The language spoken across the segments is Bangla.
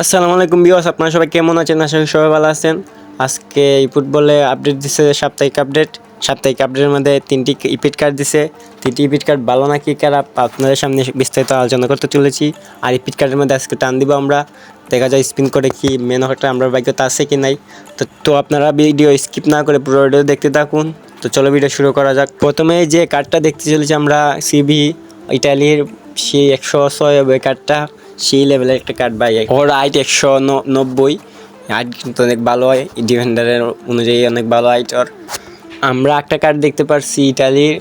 আসসালামু আলাইকুম বিওস আপনারা সবাই কেমন আছেন? আশা করি সবাই ভালো আছেন। আজকে এই ফুটবলে আপডেট দিছে সাপ্তাহিক আপডেট সাপ্তাহিক আপডেটের মধ্যে তিনটি ইপিট কার্ড দিছে। তিনটি ইপিট কার্ড ভালো নাকি খারাপ আপনাদের সামনে বিস্তারিত আলোচনা করতে চলেছি। আর ইপিট কার্ডের মধ্যে আজকে টান দিব আমরা। দেখা যায় স্পিন করে কি মেন অফারটা আমরা ভাগ্যতা আছে কি নাই। তো তো আপনারা ভিডিও স্কিপ না করে পুরো ভিডিও দেখতে থাকুন। তো চলো ভিডিও শুরু করা যাক। প্রথমে যে কার্ডটা দেখতে চলেছি আমরা সিবি ইটালির সেই একশো ছয় কার্ডটা সেই লেভেলের একটা কার্ড ভাই ওর হাইট একশো নব্বই। হাইট কিন্তু অনেক ভালো হয় ডিফেন্ডারের অনুযায়ী অনেক ভালো হাইট ওর। আমরা একটা কার্ড দেখতে পারছি ইটালির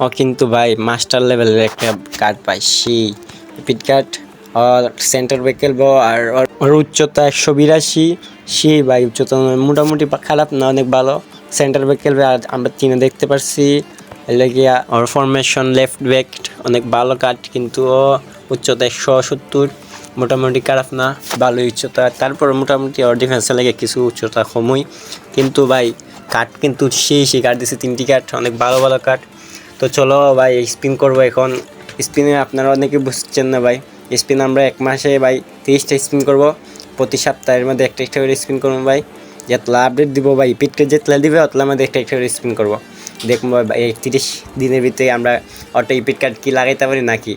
ও কিন্তু ভাই মাস্টার লেভেলের একটা কার্ড পাই, সেই পিট কার্ড আর সেন্টার ব্যাক খেলব আর ওর- ওর উচ্চতা একশো বিরাশি। সেই ভাই উচ্চতা মোটামুটি খারাপ না, অনেক ভালো। সেন্টার ব্যাক খেলবে আর আমরা তিনে দেখতে পারছি। লেগিয়া ওর ফরমেশন লেফট ব্যাক অনেক ভালো কাট কিন্তু ও উচ্চতা একশো সত্তর। মোটামুটি খারাপ না, ভালো উচ্চতা। তারপর মোটামুটি ওর ডিফেন্সে লেগে কিছু উচ্চতা কমই। কিন্তু ভাই, কাঠ কিন্তু সেই সেই কাঠ দিছে, তিনটি কাঠ, অনেক ভালো ভালো কাঠ। তো চলো ভাই স্পিন করব এখন। স্পিনে আপনারা অনেকে বুঝছেন না ভাই। স্পিন আমরা এক মাসে ভাই তিরিশটা স্পিন করব। প্রতি সপ্তাহের মধ্যে একটা একটা করে স্পিন করব ভাই। যেতলা আপডেট দিব ভাই পিটকে যেতলা দিবে অতলা মধ্যে একটা একটা করে স্পিন করব। দেখব ভাই, এই তিরিশ দিনের ভিতরে আমরা অটো ইপিট কার্ড কি লাগাইতে পারি নাকি।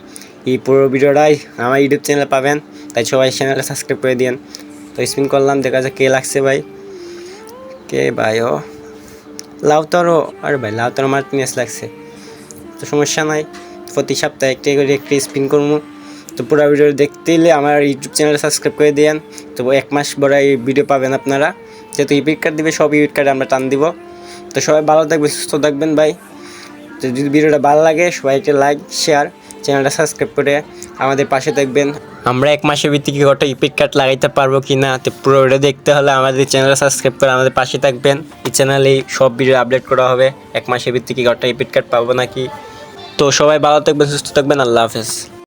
এই পুরো ভিডিওটাই আমার ইউটিউব চ্যানেলে পাবেন। তাই সবাই চ্যানেলে সাবস্ক্রাইব করে দিন তো স্পিন করলাম, দেখা যাক কে লাগছে ভাই। কে ভাই, ও? লাউতারও আরে ভাই লাউতারও মার্টিনেস লাগছে। তো সমস্যা নাই, প্রতি সপ্তাহে একটি করে একটি স্পিন করব। তো পুরো ভিডিও দেখতে হলে আমার ইউটিউব চ্যানেল সাবস্ক্রাইব করে দিয়েন। তো এক মাস বড় এই ভিডিও পাবেন আপনারা। যেহেতু ইপিট কার্ড দিবে সব ইপিট কার্ডে আমরা টান দিব। তো সবাই ভালো থাকবেন, সুস্থ থাকবেন ভাই। তো যদি ভিডিওটা ভালো লাগে, সবাই একটা লাইক শেয়ার চ্যানেলটা সাবস্ক্রাইব করে আমাদের পাশে থাকবেন। আমরা এক মাসের ভিত্তিকে কত ইপিক কার্ড লাগাইতে পারব কি না, তো পুরো ভিডিও দেখতে হলে আমাদের চ্যানেলটা সাবস্ক্রাইব করে আমাদের পাশে থাকবেন। এই চ্যানেলে সব ভিডিও আপডেট করা হবে। এক মাসের ভিত্তিকে কত ইপিক কার্ড পাবো নাকি? তো সবাই ভালো থাকবেন, সুস্থ থাকবেন, আল্লাহ হাফেজ।